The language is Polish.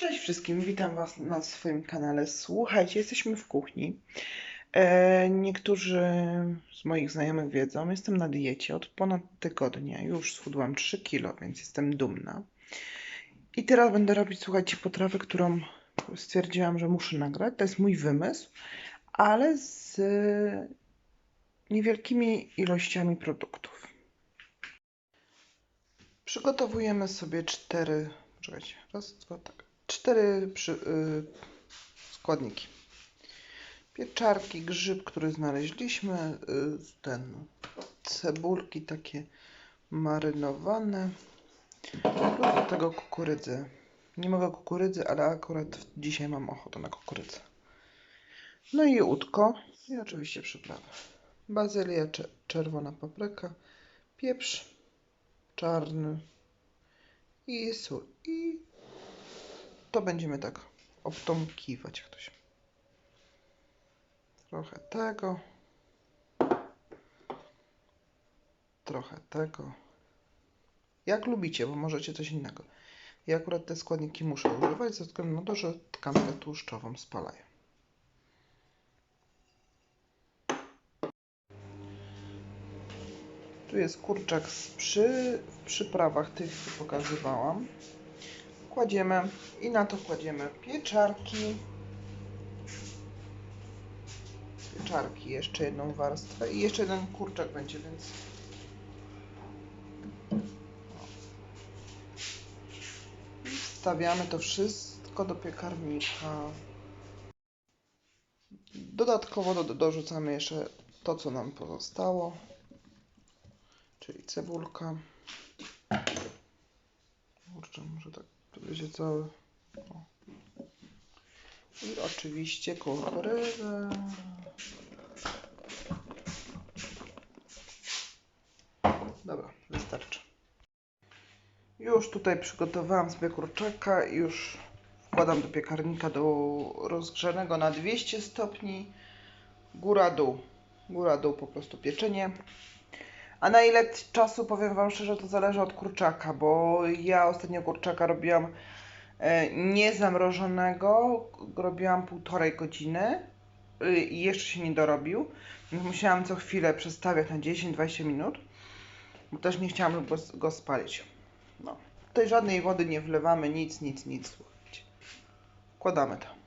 Cześć wszystkim, witam Was na swoim kanale. Słuchajcie, jesteśmy w kuchni. E, niektórzy z moich znajomych wiedzą, jestem na diecie od ponad tygodnia. Już schudłam 3 kilo, więc jestem dumna. I teraz będę robić, słuchajcie, potrawę, którą stwierdziłam, że muszę nagrać. To jest mój wymysł, ale z niewielkimi ilościami produktów. Przygotowujemy sobie cztery, czekajcie, raz, dwa, tak, cztery przy, y, składniki. Pieczarki, grzyb, który znaleźliśmy, y, ten, cebulki takie marynowane, plus do tego kukurydzę. Nie mogę kukurydzy, ale akurat dzisiaj mam ochotę na kukurydzę. No i udko i oczywiście przyprawy. Bazylia, cze- czerwona papryka, pieprz, czarny i sól. I to będziemy tak obtąkiwać, jak to się. Trochę tego. Trochę tego. Jak lubicie, bo możecie coś innego. Ja akurat te składniki muszę używać ze względu na to, że tkankę tłuszczową spalają. Tu jest kurczak z przy, w przyprawach tych, co pokazywałam. Kładziemy i na to kładziemy pieczarki. Pieczarki, jeszcze jedną warstwę i jeszcze jeden kurczak będzie, więc wstawiamy to wszystko do piekarnika. Dodatkowo do, dorzucamy jeszcze to, co nam pozostało czyli cebulka. Kurczę, może tak to będzie cały. O. I oczywiście kukurydzę. Dobra, wystarczy. Już tutaj przygotowałam sobie kurczaka i już wkładam do piekarnika do rozgrzanego na 200 stopni. Góra-dół. Góra-dół po prostu pieczenie. A na ile czasu, powiem Wam szczerze, to zależy od kurczaka, bo ja ostatnio kurczaka robiłam e, niezamrożonego, robiłam półtorej godziny y, i jeszcze się nie dorobił, więc musiałam co chwilę przestawiać na 10-20 minut, bo też nie chciałam go, spalić. No. Tutaj żadnej wody nie wlewamy, nic, nic, nic. Wkładamy to.